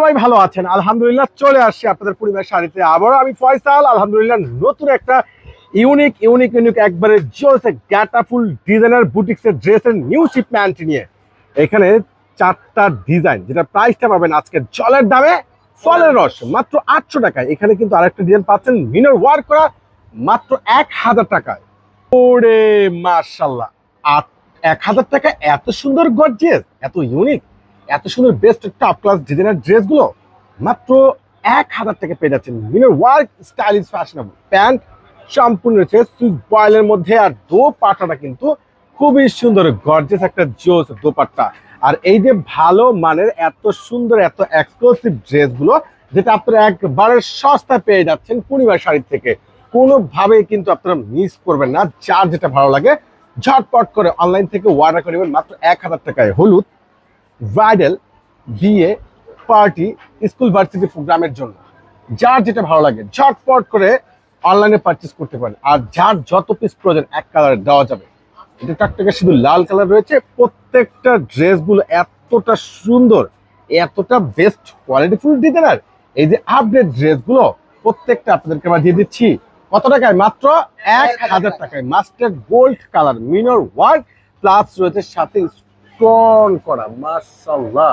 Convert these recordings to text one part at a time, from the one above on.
সবাই ভালো আছেন। আলহামদুলিল্লাহ চলে আসছি আপনাদের পরিবার শাড়িতে আবারও। আমি ফয়সাল, আলহামদুলিল্লাহ নতুন একটা ইউনিক ইউনিক ইউনিক একবারে জিওসে গ্যাটাফুল ডিজাইনার বুটিক্সের ড্রেসের নিউ শিপম্যান্ট নিয়ে। এখানে চারটা ডিজাইন যেটা প্রাইসটা পাবেন আজকে জলের দামে, ফলের রস, মাত্র আটশো টাকায়। এখানে কিন্তু আরেকটা ডিজাইন পাচ্ছেন মিনর ওয়ার্ক করা, মাত্র এক হাজার টাকায়। ওরে মার্শাল্লাহ এক হাজার টাকা, এত সুন্দর গর্জিয়াস এত ইউনিক এত সুন্দর বেস্ট টপ ক্লাস ডিজাইনার ড্রেসগুলো মাত্র এক হাজার টাকা পেয়ে যাচ্ছেন। মিনের ওয়ার্ক স্টাইলিশ ফ্যাশনেবল প্যান্ট, সম্পূর্ণ রয়েছে সুইচ বয়েলের মধ্যে আর দো পাটাটা কিন্তু খুবই সুন্দর গর্জেস একটা জোস দোপাট্টা। আর এই যে ভালো মানের এত সুন্দর, এত এক্সক্লুসিভ ড্রেসগুলো যেটা আপনারা একবারে সস্তা পেয়ে যাচ্ছেন পূর্ণিমা শাড়ি থেকে। কোনোভাবেই কিন্তু আপনারা মিস করবেন না। যার যেটা ভালো লাগে, ঝটপট করে অনলাইন থেকে অর্ডার করে নেবেন। মাত্র এক হাজার টাকায়। হলুদ ব্রাইডাল বিয়ে পার্টি স্কুল ভার্সিটি প্রোগ্রামের জন্য। যার যেটা ভালো লাগে ঝটপট করে অনলাইনে পারচেস করতে পারেন। আর যার যত পিস প্রয়োজন এক কালারে দেওয়া যাবে। এটা টাকটাকে শুধু লাল কালার রয়েছে। প্রত্যেকটা ড্রেসগুলো এতটা সুন্দর এতটা বেস্ট কোয়ালিটিফুল ডিজাইনার এই যে আপডেট ড্রেসগুলো প্রত্যেকটা আপনাদেরকে আমরা দিয়ে দিচ্ছি। কত টাকায়? মাত্র এক হাজার টাকায়। Master gold colour minor work plus রয়েছে সাথে স্টোন করা মার্শাল্লাহ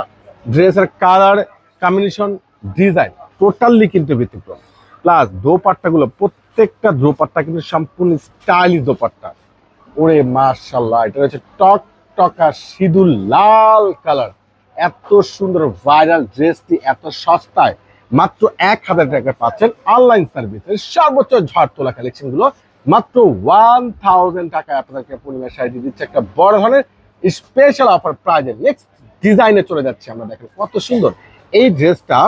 ড্রেসের কালার কম্বিনেশন ডিজাইন টোটালি কিন্তু ব্যতিক্রম। প্লাস দোপাট্টাগুলো, প্রত্যেকটা দোপাট্টা কিন্তু সম্পূর্ণ স্টাইলিশ দোপাট্টা। ওরে মার্শাল্লাহ এটা হচ্ছে টক টকা সিঁদুর, লাল কালার এত সুন্দর ভাইরাল ড্রেসটি, এত সস্তায়। মাত্র এক হাজার টাকা পাচ্ছেন অনলাইন সার্ভিসের সর্বোচ্চ ঝড় তোলা কালেকশনগুলো। মাত্র ওয়ান থাউজেন্ড টাকায় আপনাদেরকে পূর্ণিমা শাড়ি দিচ্ছে একটা বড় ধরনের স্পেশাল অফার প্রাইজে নেক্সট ডিজাইনে চলে যাচ্ছে আমরা দেখেন, কত সুন্দর। এই ড্রেসটা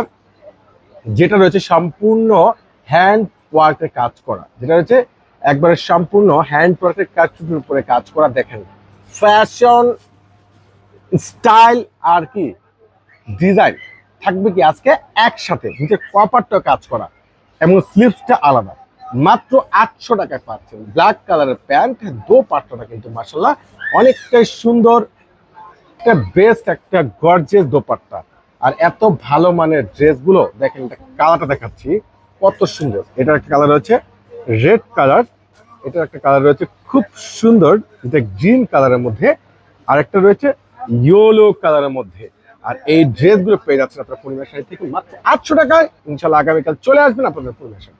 যেটা রয়েছে সম্পূর্ণ হ্যান্ড ওয়ার্কের কাজ করা। যেটা রয়েছে একবারে সম্পূর্ণ হ্যান্ড ওয়ার্কের কাজের উপরে কাজ করা, দেখেন। ফ্যাশন স্টাইল আর কি? ডিজাইন থাকবে কি আজকে একসাথে, নিচে কপারটা কাজ করা, এবং স্লিপসটা আলাদা। মাত্র আটশো টাকায় পাচ্ছেন। ব্ল্যাক কালারের প্যান্ট দো পাট্টাটা কিন্তু মাসাল্লাহ অনেকটাই সুন্দর, একটা বেস্ট একটা গর্জেস দোপাট্টা। আর এত ভালো মানের ড্রেসগুলো, দেখেন এটা কালারটা দেখাচ্ছি, কত সুন্দর। এটার একটা কালার রয়েছে রেড কালার এটার একটা কালার রয়েছে খুব সুন্দর যেটা গ্রিন কালারের মধ্যে। আর একটা রয়েছে ইয়েলো কালারের মধ্যে। আর এই ড্রেসগুলো পেয়ে যাচ্ছেন আপনার পরিবার শাড়ি থেকে মাত্র আটশো টাকায় ইনশাল্লাহ আগামীকাল চলে আসবেন আপনাদের শাড়ি